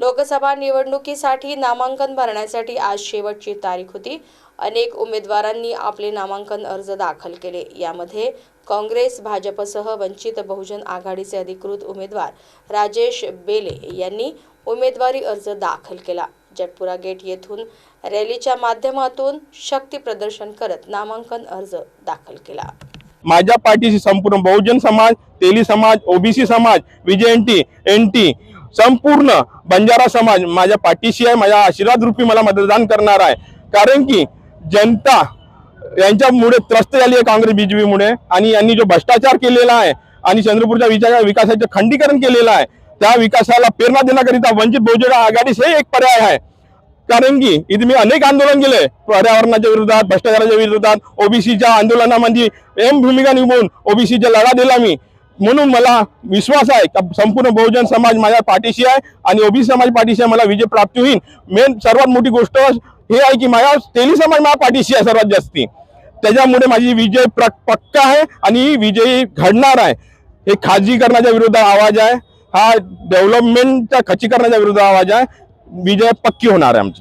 लोकसभा निवडणुकीसाठी नामांकन भरण्यासाठी आज शेवटची तारीख होती. अनेक उमेदवारांनी आपले नामांकन अर्ज दाखल केले. यामध्ये काँग्रेस भाजपसह वंचित बहुजन आघाडीचे अधिकृत उमेदवार राजेश बेले यांनी उमेदवारी अर्ज दाखल केला. जटपुरा गेट येथून रॅलीच्या माध्यमातून शक्ती प्रदर्शन करत नामांकन अर्ज दाखल केला. माझ्या पाठीशी संपूर्ण बहुजन समाज तेली समाज ओबीसी समाज विजयंटी एन टी संपूर्ण बंजारा समाज माझ्या पाठीशी आहे माझ्या आशीर्वाद रूपी मला मतदान करणार आहे. कारण की जनता यांच्यामुळे त्रस्त झाली आहे काँग्रेस बीजेपीमुळे. आणि यांनी जो भ्रष्टाचार केलेला आहे आणि चंद्रपूरच्या विचार विकासाचे खंडीकरण केलेलं आहे त्या विकासाला प्रेरणा देण्याकरिता वंचित बहुजन आघाडी हे एक पर्याय आहे. कारण की इथे मी अनेक आंदोलन केले पर्यावरणाच्या विरोधात भ्रष्टाचाराच्या विरोधात ओबीसीच्या आंदोलनामध्ये एम भूमिका निभून ओबीसीचा लढा दिला मी. म्हणून मला विश्वास आहे का संपूर्ण बहुजन समाज माझ्या पाठीशी आहे आणि ओबीसी समाज पाठीशी आहे मला विजय प्राप्त होईल. मेन सर्वात मोठी गोष्ट हे आहे की माझ्या तेली समाज माझ्या पाठीशी आहे सर्वात जास्ती. त्याच्यामुळे माझी विजय प्र पक्का आहे आणि विजयी घडणार आहे. हे खाजगीकरणाच्या विरुद्ध आवाज आहे. हा डेव्हलपमेंटच्या खचीकरणाच्या विरुद्ध आवाज आहे. विजय पक्की होणार आहे आमची.